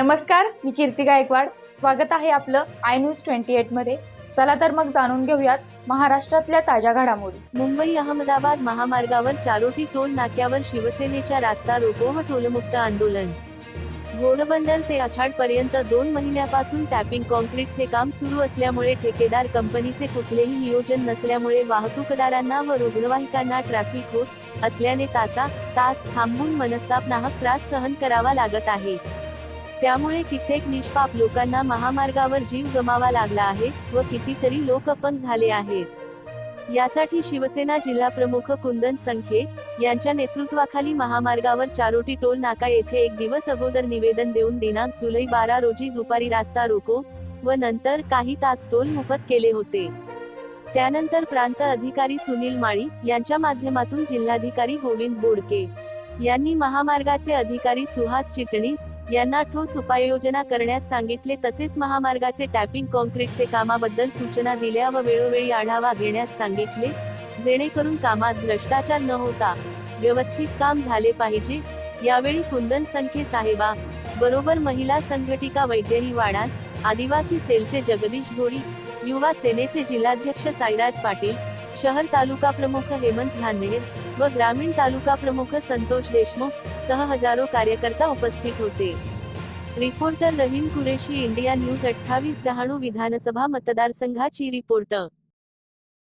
नमस्कार मी कीर्ती गायकवाड. स्वागत आहे आपलं आय न्यूज ट्वेंटी एटमध्ये. चला तर मग जाणून घेऊयात महाराष्ट्रातल्या ताज्या घडामोडी. मुंबई अहमदाबाद महामार्गावर चारोटी टोल नाक्यावर शिवसेनेच्या रास्ता रोको व टोलमुक्त आंदोलन. घोडबंदर ते अछाड पर्यंत दोन महिन्यापासून टॅपिंग कॉन्क्रीटचे काम सुरू असल्यामुळे ठेकेदार कंपनीचे कुठलेही नियोजन नसल्यामुळे वाहतूकदारांना व रुग्णवाहिकांना ट्रॅफिक होत असल्याने तासा तास थांबून मनस्ताप नाहक त्रास सहन करावा लागत आहे. त्यामुळे कित्येक निष्पाप लोकांना महामार्गावर जीव गमावा लागला आहे व कितीतरी लोक अपंग झाले आहेत. यासाठी शिवसेना जिल्हा प्रमुख कुंदन संखे यांच्या नेतृत्वाखाली महामार्गावर चारोटी टोल नाका येथे एक दिवस अगोदर निवेदन देऊन दिनांक जुलै बारा रोजी दुपारी रास्ता रोको व नंतर काही तास टोल मोफत केले होते. त्यानंतर प्रांत अधिकारी सुनील माळी यांच्या माध्यमातून जिल्हाधिकारी गोविंद बोडके यांनी महामार्गाचे अधिकारी सुहास चिटणीस यांना ठोस उपाययोजना करण्यास सांगितले तसेच महामार्गाचे टॅपिंग कॉन्क्रीटचे कामाबद्दल सूचना दिल्या व वेळोवेळी आढावा घेण्यास सांगितले जेणेकरून कामात भ्रष्टाचार न होता व्यवस्थित काम झाले पाहिजे. यावेळी कुंदन संखे साहेबा बरोबर महिला संघटिका वैद्यही वाडात आदिवासी सेलचे जगदीश घोडी युवा सेनेचे जिल्हाध्यक्ष साईराज पाटील शहर तालुका प्रमुख हेमंत धानेर व ग्रामीण तालुका प्रमुख संतोष देशमुख सह हजारो कार्यकर्ता उपस्थित होते. Reporter Rahim Qureshi India news अठ्ठावीस डहाणू विधानसभा मतदारसंघाची रिपोर्टर